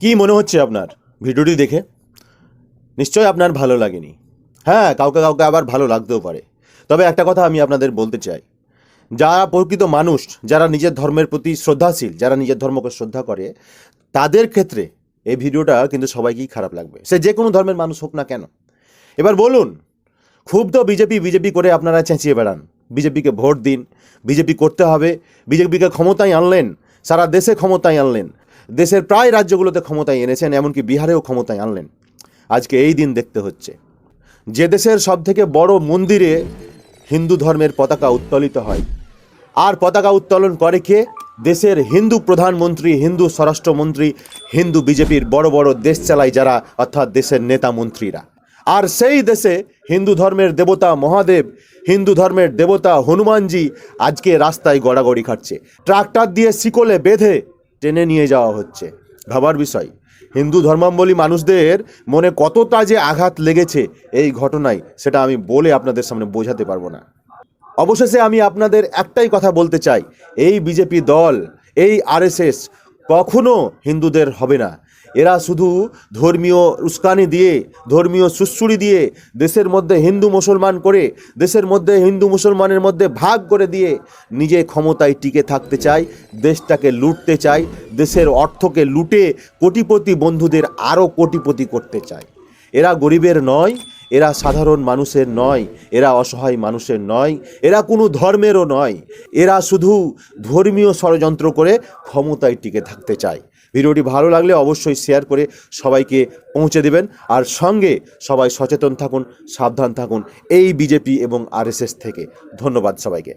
কি মনে হচ্ছে আপনার? ভিডিওটি দেখে? নিশ্চয়ই আপনার ভালো লাগেনি। হ্যাঁ কাউকে কাউকে আবার ভালো লাগতেও পারে। তবে একটা কথা আমি আপনাদের বলতে চাই। যারা প্রকৃত মানুষ, যারা নিজের ধর্মের প্রতি শ্রদ্ধাশীল, যারা নিজের ধর্মকে শ্রদ্ধা করে, তাদের ক্ষেত্রে এই ভিডিওটা কিন্তু সবাইকেই খারাপ লাগবে। সে যে কোনো ধর্মের মানুষ হোক না কেন। এবার বলুন, খুব তো বিজেপি বিজেপি করে আপনারা চেঁচিয়ে বেড়ান। বিজেপিকে ভোট দিন, বিজেপি করতে হবে, বিজেপিকে ক্ষমতায় আনলেন, সারা দেশে ক্ষমতায় আনলেন। দেশের প্রায় রাজ্যগুলোতে ক্ষমতায় এনেছেন, এমনকি বিহারেও ক্ষমতায় আনলেন। আজকে এই দিন দেখতে হচ্ছে। যে দেশের সবথেকে বড় মন্দিরে হিন্দু ধর্মের পতাকা উত্তোলিত হয়, আর পতাকা উত্তোলন করে কে? দেশের হিন্দু প্রধানমন্ত্রী, হিন্দু স্বরাষ্ট্রমন্ত্রী, হিন্দু বিজেপির বড় বড় দেশ চালায় যারা, অর্থাৎ দেশের নেতা মন্ত্রীরা। আর সেই দেশে হিন্দু ধর্মের দেবতা মহাদেব, হিন্দু ধর্মের দেবতা হনুমানজি আজকে রাস্তায় গড়াগড়ি খাচ্ছে ট্রাক্টর দিয়ে শিকলে বেঁধে টেনে নিয়ে যাওয়া হচ্ছে। ভাবার বিষয়, হিন্দু ধর্মাবলী মানুষদের মনে কতটা যে আঘাত লেগেছে এই ঘটনায়, সেটা আমি বলে আপনাদের সামনে বোঝাতে পারব না। অবশেষে আমি আপনাদের একটাই কথা বলতে চাই, এই বিজেপি দল, এই আরএসএস কখনো হিন্দুদের হবে না। এরা শুধু ধর্মীয় উস্কানি দিয়ে, ধর্মীয় সুশ্রুড়ি দিয়ে দেশের মধ্যে হিন্দু মুসলমান করে, দেশের মধ্যে হিন্দু মুসলমানের মধ্যে ভাগ করে দিয়ে নিজে ক্ষমতায় টিকে থাকতে চায়, দেশটাকে লুটতে চায়, দেশের অর্থকে লুটে কোটিপতি বন্ধুদের আরও কোটিপতি করতে চায়। এরা গরিবের নয় এরা সাধারণ মানুষের নয়, এরা অসহায় মানুষের নয়, এরা কোনো ধর্মেরও নয়। এরা শুধু ধর্মীয় ষড়যন্ত্র করে ক্ষমতায় টিকে থাকতে চায়। ভিডিওটি ভালো লাগলে অবশ্যই শেয়ার করে সবাইকে পৌঁছে দেবেন। আর সঙ্গে সবাই সচেতন থাকুন, সাবধান থাকুন। এই বিজেপি এবং আরএসএস থেকে। ধন্যবাদ সবাইকে।